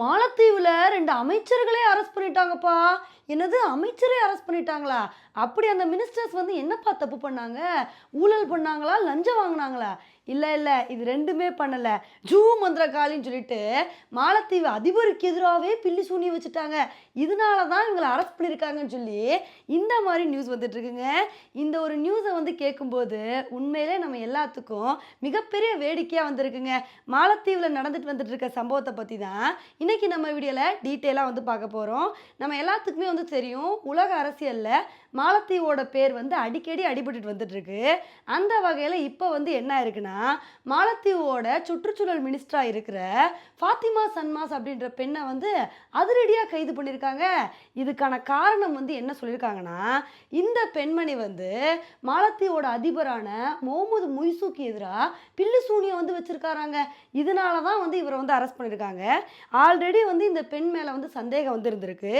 மாலத்தீவில் ரெண்டு அமைச்சர்களே அரெஸ்ட் பண்ணிட்டாங்கப்பா. என்னது அமைச்சரே அரெஸ்ட் பண்ணிட்டாங்களா? அப்படி அந்த மினிஸ்டர்ஸ் வந்து என்னப்பா தப்பு பண்ணாங்க? ஊழல் பண்ணாங்களா? லஞ்சம் வாங்கினாங்களா? இல்லை இல்லை இது ரெண்டுமே பண்ணலை. ஜூ மந்திரகாளின்னு சொல்லிட்டு மாலத்தீவு அதிபருக்கு எதிராகவே பில்லி சூனி வச்சுட்டாங்க. இதனால தான் இவங்களை அரெஸ்ட் பண்ணியிருக்காங்கன்னு சொல்லி இந்த மாதிரி நியூஸ் வந்துட்டுருக்குங்க. இந்த ஒரு நியூஸை வந்து கேட்கும்போது உண்மையிலே நம்ம எல்லாத்துக்கும் மிகப்பெரிய வேடிக்கையாக வந்திருக்குங்க. மாலத்தீவில் நடந்துட்டு வந்துட்டு இருக்க சம்பவத்தை பற்றி தான் இன்றைக்கி நம்ம வீடியோவில் டீட்டெயிலாக வந்து பார்க்க போகிறோம் நம்ம எல்லாத்துக்குமே வந்து தெரியும் உலக அரசியலில் மாலத்தீவோட பேர் வந்து அடிக்கடி அடிபட்டுட்டு வந்துட்டுருக்கு. அந்த வகையில் இப்போ வந்து என்ன இருக்குன்னா மாலத்தீவோட சுற்றுச்சூழல் மினிஸ்டராக இருக்கிற ஃபாத்திமா சன்மாஸ் அப்படின்ற பெண்ணை வந்து அதிரடியாக கைது பண்ணியிருக்காங்க. இதுக்கான காரணம் வந்து என்ன சொல்லியிருக்காங்கன்னா இந்த பெண்மணி வந்து மாலத்தீவோட அதிபரான முகமது முய்சுக்கு எதிராக பில்லு சூனியை வந்து வச்சுருக்காராங்க. இதனால தான் வந்து இவரை வந்து அரெஸ்ட் பண்ணியிருக்காங்க. ஆல்ரெடி வந்து இந்த பெண் மேலே வந்து சந்தேகம் வந்து இருந்திருக்கு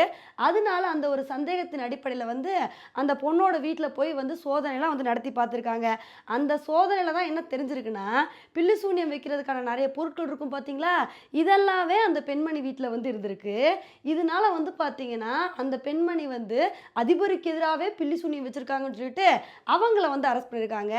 அதனால அந்த ஒரு சந்தேகத்தின் அடிப்படையில் வந்து அந்த பொண்ணோட வீட்டில் போய் வந்து சோதனைலாம் வந்து நடத்தி பார்த்துருக்காங்க. அந்த சோதனையில் தான் என்ன தெரிஞ்சிருக்கு தெரிஞ்சிருக்குன்னா பில்லு சூனியம் வைக்கிறதுக்கான நிறைய பொருட்கள் இருக்கும் பார்த்தீங்களா இதெல்லாமே அந்த பெண்மணி வீட்டில் வந்து இருந்திருக்கு. இதனால வந்து பார்த்தீங்கன்னா அந்த பெண்மணி வந்து அதிபருக்கு எதிராகவே பில்லி சூனியம் வச்சுருக்காங்கன்னு சொல்லிட்டு அவங்கள வந்து அரெஸ்ட் பண்ணியிருக்காங்க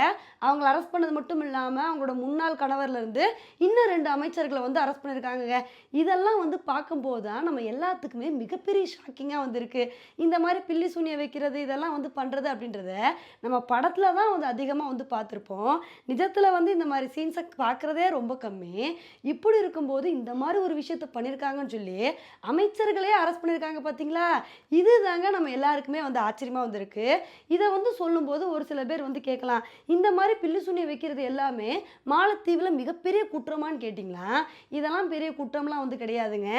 அவங்கள அரெஸ்ட் பண்ணது மட்டும் இல்லாமல் அவங்களோட முன்னாள் கணவர்லேருந்து இன்னும் ரெண்டு அமைச்சர்களை வந்து அரெஸ்ட் பண்ணியிருக்காங்க இதெல்லாம் வந்து பார்க்கும்போது தான் நம்ம எல்லாத்துக்குமே மிகப்பெரிய ஷாக்கிங்காக வந்திருக்கு. இந்த மாதிரி பில்லி சூனியம் வைக்கிறது இதெல்லாம் வந்து பண்ணுறது அப்படின்றத நம்ம படத்தில் தான் வந்து அதிகமாக வந்து பார்த்துருப்போம். நிஜத்தில் வந்து இந்த மாதிரி சீன்ஸை பார்க்குறதே ரொம்ப கம்மி. இப்படி இருக்கும்போது இந்த மாதிரி ஒரு விஷயத்த பண்ணியிருக்காங்கன்னு சொல்லி அமைச்சர்களே அரெஸ்ட் பண்ணியிருக்காங்க பார்த்தீங்களா இது தாங்க நம்ம எல்லாருக்குமே வந்து ஆச்சரியமாக வந்திருக்கு. இதை வந்து சொல்லும்போது ஒரு சில பேர் வந்து கேட்கலாம் இந்த மாதிரி பில்லு சூனியம் வைக்கிறது எல்லாமே மாலத்தீவில் மிகப்பெரிய குற்றமான்னு கேட்டிங்களா? இதெல்லாம் பெரிய குற்றம்லாம் வந்து கிடையாதுங்க.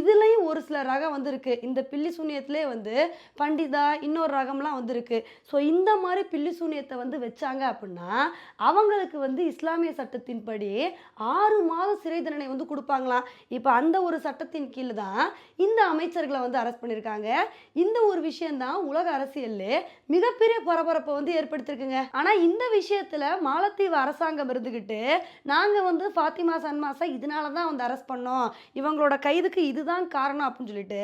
இதுலேயும் ஒரு சில ரகம் வந்திருக்கு. இந்த பில்லி சூனியத்திலே வந்து பண்டிதா இன்னொரு ரகம்லாம் வந்திருக்கு. ஸோ இந்த மாதிரி பில்லி சூனியத்தை வந்து வச்சாங்க அப்படின்னா அவங்களுக்கு வந்து இஸ்லாமிய சட்டத்தின்படி ஆறு மாத சிறை தண்டனை வந்து கொடுப்பாங்களாம். இப்போ அந்த ஒரு சட்டத்தின் கீழ் தான் இந்த அமைச்சர்களை வந்து அரெஸ்ட் பண்ணியிருக்காங்க இந்த ஒரு விஷயம்தான் உலக அரசியலில் மிகப்பெரிய பரபரப்பை வந்து ஏற்படுத்தியிருக்குங்க ஆனால் இந்த விஷயத்தில் மாலத்தீவு அரசாங்கம் இருந்துக்கிட்டு நாங்கள் வந்து ஃபாத்திமா சன்மாசா இதனால தான் வந்து அரெஸ்ட் பண்ணோம். இவங்களோட கைதுக்கு இதுதான் காரணம் அப்படின்னு சொல்லிட்டு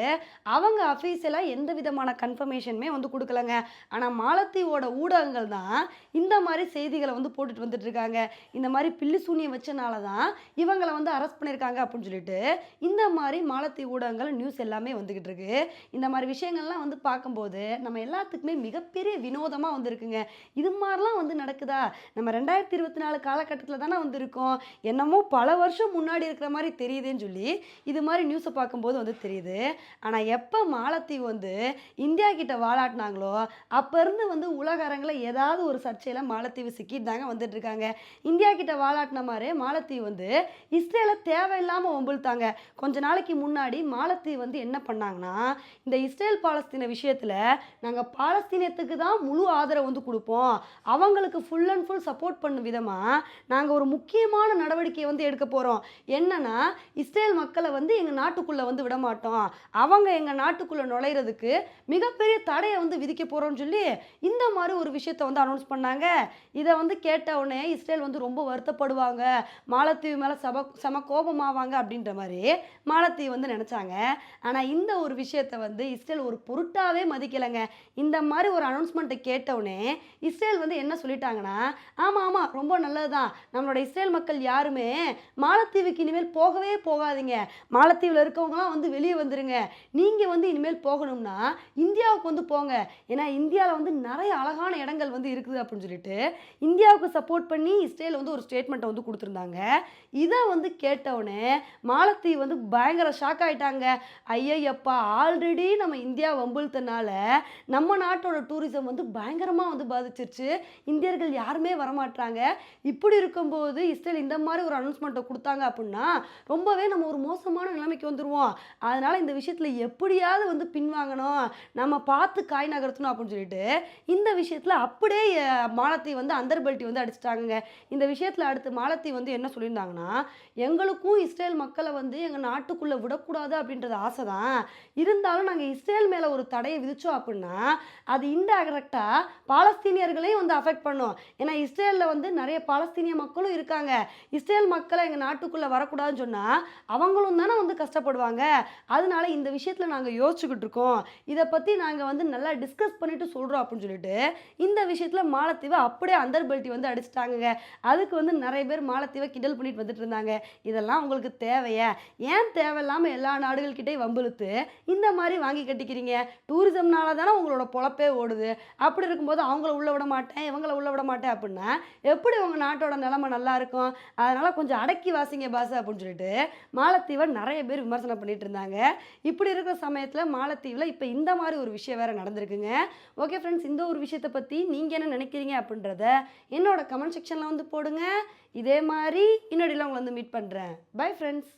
அவங்க அஃபீஷியலாக எந்த விதமான கன்ஃபர்மேஷனுமே வந்து கொடுக்கலங்க. ஆனால் மாலத்தீவோட ஊடகங்கள் தான் இந்த மாதிரி செய்திகளை வந்து போட்டுட்டு வந்துட்டு இருக்காங்க. இந்த மாதிரி பில்லு சூனியம் வச்சனால தான் இவங்களை வந்து அரெஸ்ட் பண்ணியிருக்காங்க அப்படின்னு சொல்லிட்டு இந்த மாதிரி மாலத்தீவு ஊடகங்கள் நியூஸ் எல்லாமே வந்துக்கிட்டு இருக்கு. இந்த மாதிரி விஷயங்கள்லாம் வந்து பார்க்கும்போது நம்ம எல்லாத்துக்குமே மிகப்பெரிய வினோதமாக வந்துருக்குங்க. இது மாதிரிலாம் வந்து நடக்குதா? நம்ம ரெண்டாயிரத்தி இருபத்தி நாலு காலகட்டத்தில் தானே வந்திருக்கோம். என்னமோ பல வருஷம் முன்னாடி இருக்கிற மாதிரி தெரியுதுன்னு சொல்லி இது மாதிரி நியூஸை பார்க்கும்போது வந்து தெரியுது. ஆனால் எப்போ மாலத்தீவு வந்து இந்தியா கிட்ட வாழாட்டினாங்களோ அப்போ இருந்து வந்து உலக அரங்கில் ஏதாவது ஒரு சர்ச்சையில் மாலத்தீவு சிக்கிட்டு தாங்க வந்துட்டு இருக்காங்க. இந்தியா கிட்ட வாலாட்டின மாதிரி மாலத்தீவு வந்து இஸ்ரேலை தேவையில்லாமல் ஒம்புழுத்தாங்க கொஞ்ச நாளைக்கு முன்னாடி மாலத்தீவு வந்து என்ன பண்ணாங்கன்னா இந்த இஸ்ரேல் பாலஸ்தீன விஷயத்தில் நாங்கள் பாலஸ்தீனத்துக்கு தான் முழு ஆதரவு வந்து கொடுப்போம். அவங்களுக்கு ஃபுல் அண்ட் ஃபுல் சப்போர்ட் பண்ணும் விதமாக நாங்கள் ஒரு முக்கியமான நடவடிக்கையை வந்து எடுக்க போகிறோம் என்னன்னா இஸ்ரேல் மக்களை வந்து எங்கள் நாட்டுக்குள்ளே வந்து விட மாட்டோம். அவங்க எங்கள் நாட்டுக்குள்ளே நுழையிறதுக்கு மிகப்பெரிய தடையை வந்து விதிக்க போகிறோம்னு சொல்லி இந்த மாதிரி ஒரு விஷயத்தை வந்து அனௌன்ஸ் பண்ணாங்க. இதை வந்து கேட்ட உடனே இஸ்ரேல் வந்து ரொம்ப வருத்தப்படுவாங்க. மாலத்தீவு மேலே சப செம கோபமாவாங்க அப்படின்ற மாதிரி மாலத்தீவு வந்து நினச்சாங்க. ஆனால் இந்த ஒரு விஷயத்தை வந்து இஸ்ரேல் ஒரு பொருட்டாவே மதிக்கலைங்க. இந்த மாதிரி ஒரு அனௌன்ஸ்மெண்ட்டை கேட்டவுடனே இஸ்ரேல் வந்து என்ன சொல்லிட்டாங்கன்னா ஆமாம் ஆமாம் ரொம்ப நல்லது தான் நம்மளோட இஸ்ரேல் மக்கள் யாருமே மாலத்தீவுக்கு இனிமேல் போகவே போகாதீங்க. மாலத்தீவில் இருக்கவங்களாம் வந்து வெளியே வந்துருங்க. நீங்கள் வந்து இனிமேல் போகணும்னா இந்தியாவுக்கு வந்து போங்க. ஏன்னா இந்தியாவில் வந்து நிறைய அழகான இடங்கள் வந்து இருக்குது அப்படின்னு சொல்லிட்டு இந்தியாவுக்கு சப்போர்ட் பண்ணி இஸ்ரேல் வந்து ஒரு ஸ்டேட்மெண்ட்டை வந்து கொடுத்துருந்தாங்க. இதை வந்து கேட்டவுடனே மாலத்தீவு வந்து பயங்கர ஷாக் ஆகிட்டாங்க ஐயப்பா ஆல்ரெடி நம்ம இந்தியா வம்புழுத்தனால நம்ம நாட்டோட டூரிசம் வந்து பயங்கரமாக வந்து பாதிச்சிருச்சு. இந்தியர்கள் யாருமே வரமாட்டாங்க இப்படி இருக்கும்போது இஸ்ரேல் இந்த மாதிரி ஒரு அனௌன்ஸ்மெண்ட்டை கொடுத்தாங்க அப்படின்னா ரொம்பவே நம்ம ஒரு மோசமான நிலைமைக்கு வந்துடுவோம் அதனால் இந்த விஷயத்தில் எப்படியாவது வந்து பின்வாங்கணும். நம்ம பார்த்து காய் நகர்த்தணும் அப்படின்னு சொல்லிட்டு இந்த விஷயத்தில் அப்படியே மாலத்தை வந்து அந்தர்பல்ட்டி வந்து அடிச்சிட்டாங்க இந்த விஷயத்தில் அடுத்து மாலத்தி வந்து என்ன சொல்லியிருந்தாங்கன்னா எங்களுக்கும் இஸ்ரேல் மக்களை வந்து எங்கள் நாட்டுக்குள்ளே விடக்கூடாது அப்படின்றது ஆசை தான் இருந்தாலும் நாங்கள் இஸ்ரேல் மேலே ஒரு தடையை விதித்தோம் அப்படின்னா அது இன்டைரக்டாக பாலஸ்தீனியர்களையும் வந்து அஃபெக்ட் பண்ணும். ஏன்னா இஸ்ரேலில் வந்து நிறைய பாலஸ்தீனிய மக்களும் இருக்காங்க. இஸ்ரேல் மக்களை எங்கள் நாட்டுக்குள்ளே வரக்கூடாதுன்னு சொன்னால் அவங்களும் தானே வந்து கஷ்டப்படுவாங்க. அதனால இந்த விஷயத்தில் நாங்கள் யோசிச்சுக்கிட்டு இருக்கோம். இதை பற்றி நாங்கள் வந்து நல்லா டிஸ்கஸ் பண்ணிட்டு சொல்கிறோம் அப்படின்னு சொல்லிட்டு இந்த விஷயத்தில் மாலத்தீவை அப்படியே அந்தர்பெல்ட்டி வந்து அடிச்சிட்டாங்கங்க. அதுக்கு வந்து நிறைய பேர் மாலத்தீவை கிண்டல் பண்ணிட்டு வந்துட்டு இருந்தாங்க. இதெல்லாம் உங்களுக்கு தேவையா? ஏன் தேவையில்லாமல் எல்லா நாடுகள்கிட்டயும் வம்பிழுத்து? இந்த மாதிரி வாங்கி கட்டிக்கிறீங்க. டூரிசம்னால தானே உங்களோட பொழப்பே ஓடுது. அப்படி இருக்கும்போது அவங்கள உள்ள விட மாட்டேன் இவங்கள உள்ள விட மாட்டேன் அப்படின்னா எப்படி உங்கள் நாட்டோட நிலைமை நல்லா இருக்கும்? அதனால் கொஞ்சம் அடக்கி வாசிங்க பாஸ் அப்படின்னு சொல்லிட்டு மாலத்தீவை நிறைய பேர் விமர்சனம் பண்ணிட்டு இருந்தாங்க. இப்படி இருக்கிற சமயத்தில் மாலத்தீவில் இப்போ இந்த மாதிரி ஒரு விஷயம் வேறு நடந்திருக்குங்க. ஓகே ஃப்ரெண்ட்ஸ் இந்த ஒரு விஷயத்தை பற்றி நீங்கள் என்ன நினைக்கிறீங்க அப்படின்றத என்னோட கமெண்ட் செக்ஷனில் வந்து போடுங்க. இதே மாதிரி இன்னொடியில் உங்களை வந்து மீட் பண்ணுறேன் பை ஃப்ரெண்ட்ஸ்